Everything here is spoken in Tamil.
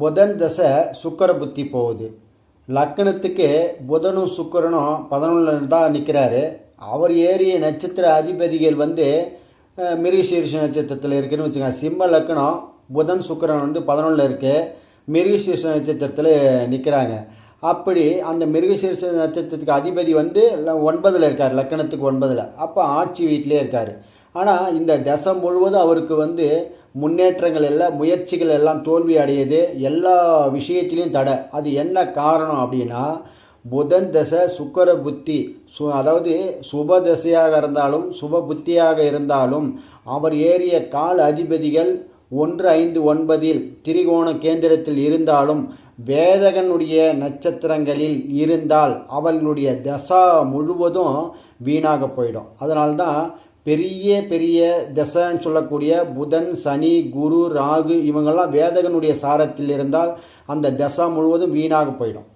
புதன் தசை சுக்கர புத்தி போகுது. லக்கணத்துக்கு புதனும் சுக்கரனும் பதினொன்றில் தான் நிற்கிறாரு அவர் ஏறிய நட்சத்திர அதிபதிகள் வந்து அஹ், மிருகசீரிஷ நட்சத்திரத்தில் இருக்குன்னு வச்சுக்கோங்க. சிம்ம லக்கணம் புதன் சுக்கிரன் வந்து பதினொன்றில் இருக்குது மிருகசீரிஷ நட்சத்திரத்தில் நிற்கிறாங்க அப்படி அந்த மிருகசீரிஷ நட்சத்திரத்துக்கு அதிபதி வந்து ஒன்பதில் இருக்கார். லக்கணத்துக்கு ஒன்பதில். அப்போ ஆட்சி வீட்டிலே இருக்கார். ஆனால் இந்த தசை முழுவதும் அவருக்கு வந்து முன்னேற்றங்கள் எல்லாம் முயற்சிகள் எல்லாம் தோல்வி அடையுது. எல்லா விஷயத்திலையும் தடை. அது என்ன காரணம் அப்படின்னா புதன் தசை சுக்கர புத்தி. சு அதாவது சுப தசையாக இருந்தாலும் சுப புத்தியாக இருந்தாலும் அவர் ஏறிய கால அதிபதிகள் ஒன்று ஐந்து ஒன்பதில் திரிகோண கேந்திரத்தில் இருந்தாலும் வேதகனுடைய நட்சத்திரங்களில் இருந்தால் அவர்களுடைய தசா முழுவதும் வீணாக போயிடும். அதனால்தான் பெரிய பெரிய தசைன்னு சொல்லக்கூடிய புதன் சனி குரு ராகு இவங்கெல்லாம் வேதகனுடைய சாரத்தில் இருந்தால் அந்த தசா முழுவதும் வீணாக போயிடும்.